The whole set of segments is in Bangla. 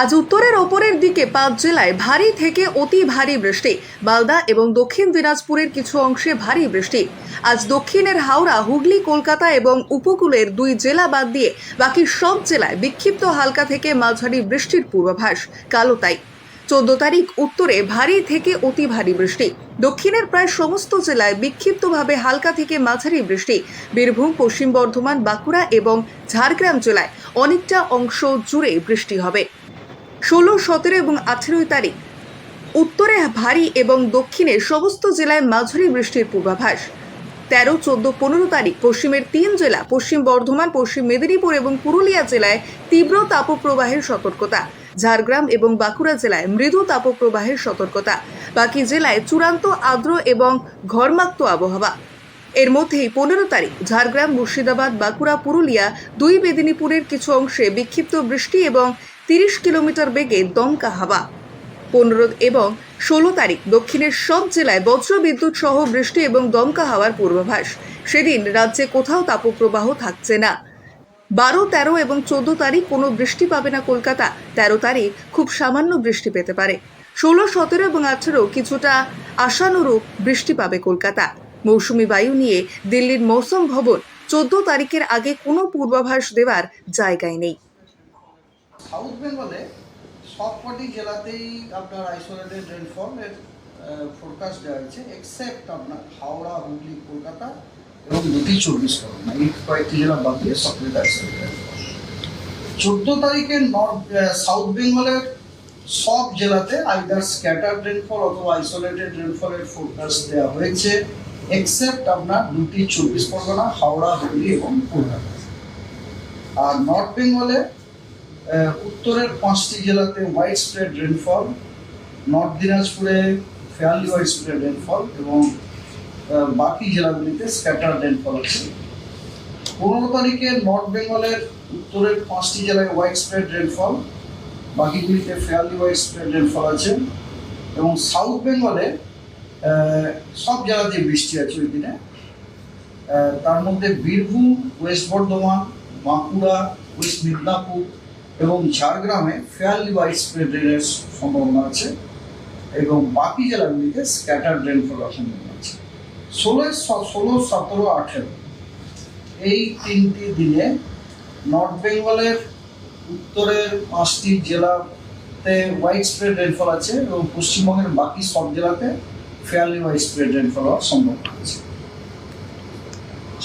আজ উত্তরের ওপরের দিকে পাঁচ জেলায় ভারী থেকে অতি ভারী বৃষ্টি। মালদা এবং দক্ষিণ দিনাজপুরের কিছু অংশে ভারী বৃষ্টি। আজ দক্ষিণের হাওড়া, হুগলি, কলকাতা এবং উপকূলের দুই জেলা বাদ দিয়ে বাকি সব জেলায় বিক্ষিপ্ত হালকা থেকে মাঝারি বৃষ্টির পূর্বাভাস। কালো তাই। চোদ্দ তারিখ উত্তরে ভারী থেকে অতি ভারী বৃষ্টি। দক্ষিণের প্রায় সমস্ত জেলায় বিক্ষিপ্তভাবে হালকা থেকে মাঝারি বৃষ্টি। বীরভূম, পশ্চিম বর্ধমান, বাঁকুড়া এবং ঝাড়গ্রাম জেলায় অনেকটা অংশ জুড়ে বৃষ্টি হবে। ষোলো, সতেরো এবং আঠেরোই তারিখ। উত্তরে ভারী এবং দক্ষিণে সমস্ত জেলায় মাঝারি বৃষ্টির পূর্বাভাস। তেরো, চোদ্দ, পনেরো তারিখ পশ্চিমের তিন জেলা, পশ্চিম বর্ধমান, পশ্চিম মেদিনীপুর এবং পুরুলিয়া জেলায় তীব্র তাপপ্রবাহের সতর্কতা। ঝাড়গ্রাম এবং বাঁকুড়া জেলায় মৃদু তাপপ্রবাহের সতর্কতা। বাকি জেলায় চূড়ান্ত আর্দ্র এবং ঘর্মাক্ত আবহাওয়া। এর মধ্যেই পনেরো তারিখ ঝাড়গ্রাম, মুর্শিদাবাদ, বাঁকুড়া, পুরুলিয়া দুই মেদিনীপুরের কিছু অংশে বিক্ষিপ্ত বৃষ্টি এবং তিরিশ কিলোমিটার বেগে দমকা হাওয়া। পনেরো এবং ষোলো তারিখ দক্ষিণের সব জেলায় বজ্র বিদ্যুৎ সহ বৃষ্টি এবং দমকা হাওয়ার পূর্বাভাস। সেদিন রাজ্যে কোথাও তাপপ্রবাহ থাকছে না। বারো, তেরো এবং চোদ্দ তারিখ কোনো বৃষ্টি পাবে না কলকাতা। তেরো তারিখ খুব সামান্য বৃষ্টি পেতে পারে। ষোলো, সতেরো এবং আঠেরো কিছুটা আশানুরূপ বৃষ্টি পাবে কলকাতা। মৌসুমি বায়ু নিয়ে দিল্লির মৌসুম ভবন চোদ্দ তারিখের আগে কোনো পূর্বাভাস দেওয়ার জায়গায় নেই। সাউথ বেঙ্গলে সবকটি জেলাতেই আপনার আইসোলেটেড রেনফলের ফোরকাস্ট দেওয়া হয়েছে এক্সেপ্ট আপনার হাওড়া, হুগলি, কলকাতা এবং দুটি চব্বিশ পরগনা। এই কয়েকটি জেলা বাদ দিয়ে সবগুলিতে আইসোলেটেড চোদ্দ তারিখে নর্থ সাউথ বেঙ্গলের সব জেলাতে আইদার স্ক্যাটার রেনফল অথবা আইসোলেটেড রেনফলের ফোরকাস্ট দেওয়া হয়েছে এক্সেপ্ট আপনার দুটি চব্বিশ পরগনা, হাওড়া, হুগলি এবং কলকাতা। আর নর্থ বেঙ্গলে উত্তরের পাঁচটি জেলাতে হোয়াইট স্প্রেড রেনফল নর্থ দিনাজপুরে ফেয়ারলি হোয়াইট স্প্রেড রেনফল এবং বাকি জেলাগুলিতে স্ক্যাটার রেনফল আছে। পনেরো তারিখে নর্থ বেঙ্গলের উত্তরের পাঁচটি জেলায় হোয়াইট স্প্রেড রেনফল বাকিগুলিতে ফেয়ারলি হোয়াইট স্প্রেড রেনফল আছে এবং সাউথ বেঙ্গলে সব জেলাতে বৃষ্টি আছে ওই দিনে। তার মধ্যে বীরভূম, ওয়েস্ট বর্ধমান, বাঁকুড়া, ওয়েস্ট মিদনাপুর এবং ঝাড়গ্রামে ফেয়ারলি ওয়াইড স্প্রেড রেনের সম্ভাবনা আছে এবং বাকি জেলাগুলিতে স্ক্যাটার রেনফল হওয়ার সম্ভাবনা আছে ষোলো ষোলো, সতেরো, আঠেরো, এই তিনটি দিনে নর্থ বেঙ্গলের উত্তরের পাঁচটি জেলাতে হোয়াইট স্প্রেড রেনফল আছে এবং পশ্চিমবঙ্গের বাকি সব জেলাতে ফেয়ারলি হোয়াইট স্প্রেড রেনফল হওয়ার সম্ভাবনা আছে।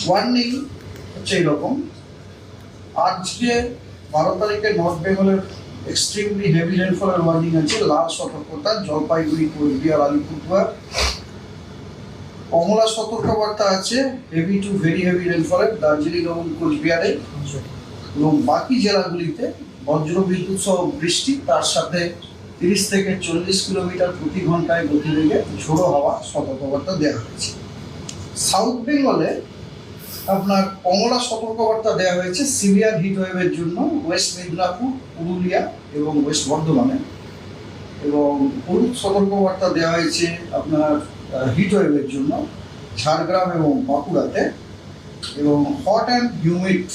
ওয়ার্নিং হচ্ছে এইরকম আজকে বারো তারিখে নর্থ বেঙ্গলের এক্সট্রিমলি হেভি রেনফলের ওয়ার্নিং আছে। লাল সতর্কতা, জলপাইগুড়ি, কোচবিহার, আলিপুরদুয়ার। কমলা সতর্কবার্তা আছে হেভি টু ভেরি হেভি রেনফলের দার্জিলিং এবং কোচবিহারে এবং বাকি জেলাগুলিতে বজ্র বিদ্যুৎ সহ বৃষ্টি, তার সাথে তিরিশ থেকে চল্লিশ কিলোমিটার প্রতি ঘন্টায় গতিবেগে ঝোড়ো হওয়া সতর্কবার্তা দেওয়া হয়েছে। সাউথ বেঙ্গলে আপনার কমলা সতর্কবার্তা দেওয়া হয়েছে সিভিয়ার হিট ওয়েভের জন্য ওয়েস্ট মেদিনীপুর, পুরুলিয়া এবং ওয়েস্ট বর্ধমানে। এবং হলুদ সতর্কবার্তা দেওয়া হয়েছে আপনার হিট ওয়েভের জন্য ঝাড়গ্রাম এবং বাঁকুড়াতে। এবং হট অ্যান্ড হিউমিড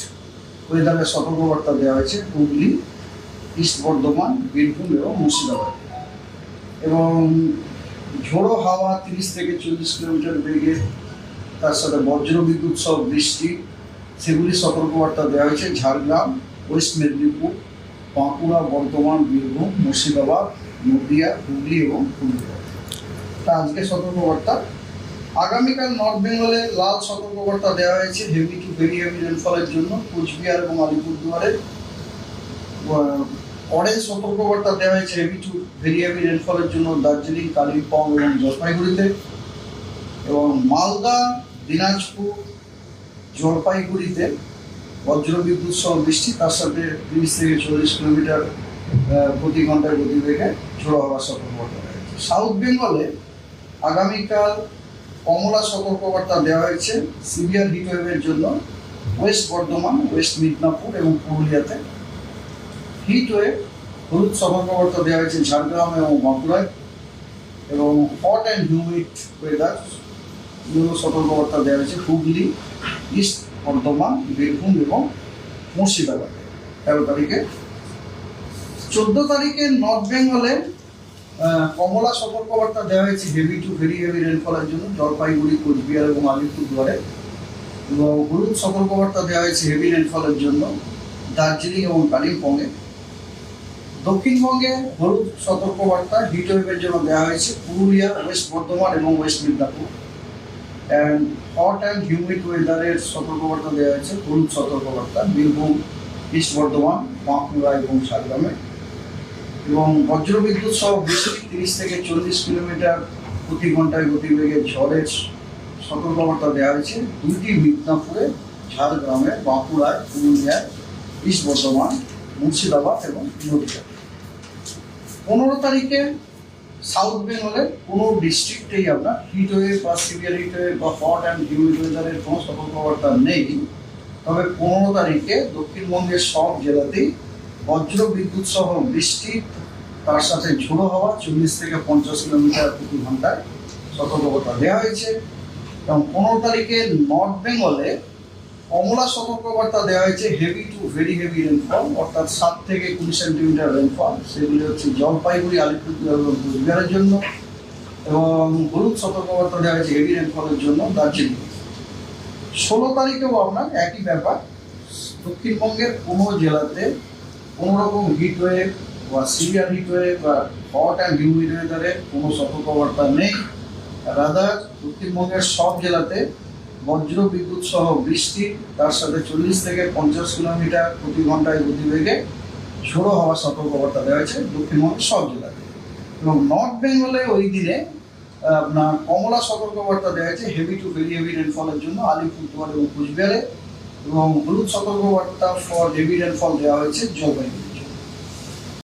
ওয়েদারের সতর্কবার্তা দেওয়া হয়েছে হুগলি ইস্ট বর্ধমান, বীরভূম এবং মুর্শিদাবাদ। এবং ঝোড়ো হাওয়া তিরিশ থেকে চল্লিশ কিলোমিটার বেগে তার সাথে বজ্র বিদ্যুৎ সহ বৃষ্টি, সেগুলি সতর্কবার্তা দেওয়া হয়েছে ঝাড়গ্রাম, ওয়েস্ট মেদিনীপুর, বাঁকুড়া, বর্ধমান, বীরভূম, মুর্শিদাবাদ, নদিয়া, হুগলি এবং পুরুলিয়া তা আজকে সতর্কবার্তা। আগামীকাল নর্থ বেঙ্গলে লাল সতর্কবার্তা দেওয়া হয়েছে হেভি টু ভেরি হেভি রেনফলের জন্য কোচবিহার এবং আলিপুরদুয়ারে। অরেঞ্জ সতর্কবার্তা দেওয়া হয়েছে হেভি টু ভেরি হেভি রেনফলের জন্য দার্জিলিং, কালিম্পং এবং জলপাইগুড়িতে। এবং মালদা দিনাজপুর জলপাইগুড়িতে বজ্র বিদ্যুৎ সহ বৃষ্টি, তার সাথে তিরিশ থেকে চল্লিশ কিলোমিটার প্রতি ঘন্টায় গতিবেগে ঝোড়ো হওয়ার সতর্কবার্তা সাউথ বেঙ্গলে আগামীকাল কমলা সতর্কবার্তা দেওয়া হয়েছে সিভিয়ার হিট ওয়েভের জন্য। ওয়েস্ট বর্ধমান, ওয়েস্ট মিদনাপুর এবং পুরুলিয়াতে হিট ওয়েভ হলুদ সতর্কবার্তা দেওয়া হয়েছে ঝাড়গ্রাম এবং বাঁকুড়ায় এবং হট অ্যান্ড হিউমিড ওয়েদার এগুলো সতর্কবার্তা দেওয়া হয়েছে হুগলি, ইস্ট বর্ধমান, বীরভূম এবং মুর্শিদাবাদে। তেরো তারিখে। চোদ্দ তারিখে নর্থ বেঙ্গলে কমলা সতর্কবার্তা দেওয়া হয়েছে হেভি টু ভেরি হেভি রেনফলের জন্য, জলপাইগুড়ি, কোচবিহার এবং আলিপুরদুয়ারে। এবং হলুদ সতর্কবার্তা দেওয়া হয়েছে হেভি রেনফলের জন্য, দার্জিলিং এবং কালিম্পংয়ে। দক্ষিণবঙ্গে হলুদ সতর্কবার্তা হিট ওয়েভের জন্য দেওয়া হয়েছে, পুরুলিয়া, ওয়েস্ট বর্ধমান এবং west Midnapore. And hot and humid ওয়েদারের সতর্কবার্তা দেওয়া হয়েছে হলুদ সতর্কবার্তা। বীরভূম, ইস্ট বর্ধমান, বাঁকুড়া এবং ঝাড়গ্রামে। এবং বজ্রবিদ্যুৎ সহ বেশি তিরিশ থেকে চল্লিশ কিলোমিটার প্রতি ঘন্টায় গতিবেগে ঝড়ের সতর্কবার্তা দেওয়া হয়েছে। দুইটি মিদনাপুরে, ঝাড়গ্রামে, বাঁকুড়ায়, পুরুলিয়ায়, ইস্ট বর্ধমান, মুর্শিদাবাদ এবং নদীয়া পনেরো তারিখে সাউথ বেঙ্গলের কোনো ডিস্ট্রিক্টেই আপনার হিট ওয়েভ বা সিভিয়ার হিট ওয়েভ বা হট অ্যান্ড হিউমিড ওয়েদারের কোনো সতর্কবার্তা নেই। তবে পনেরো তারিখে দক্ষিণবঙ্গের সব জেলাতেই বজ্র বিদ্যুৎ সহ বৃষ্টি, তার সাথে ঝোড়ো হওয়া চল্লিশ থেকে পঞ্চাশ কিলোমিটার প্রতি ঘন্টায় সতর্কবার্তা দেওয়া হয়েছে। এবং পনেরো তারিখে নর্থ বেঙ্গলে কমলা সতর্কবার্তা দেওয়া হয়েছে heavy to very heavy rainfall অর্থাৎ সাত থেকে কুড়ি সেন্টিমিটার রেনফল সেগুলি হচ্ছে জলপাইগুড়ি, আলিপুরদুয়ার এবং কোচবিহারের জন্য, এবং হলুদ সতর্কবার্তা দেওয়া হয়েছে হেভি রেনফলের জন্য দার্জিলিং। ষোলো তারিখেও আপনার একই ব্যাপার, দক্ষিণবঙ্গের কোনো জেলাতে কোনো রকম হিট ওয়েভ বা সিভিয়ার হিট ওয়েভ বা হট অ্যান্ড হিউমিড ওয়েদারের কোনো সতর্কবার্তা নেই। রাদার দক্ষিণবঙ্গের সব জেলাতে বজ্র বিদ্যুৎ সহ বৃষ্টি তার সাথে চল্লিশ থেকে পঞ্চাশ কিলোমিটার প্রতি ঘন্টায় গতিবেগে ঝোড়ো হওয়ার সতর্কবার্তা দেওয়া হয়েছে দক্ষিণবঙ্গের সব জেলাতে। এবং নর্থ বেঙ্গলে ওই দিনে, আপনার কমলা সতর্কবার্তা দেওয়া হয়েছে হেভি টু ভেরি হেভি রেনফলের জন্য আলিপুরদুয়ার এবং কুচবিহারে। এবং হলুদ সতর্কবার্তা ফর হেভি রেনফল দেওয়া হয়েছে জলপাইগুড়ি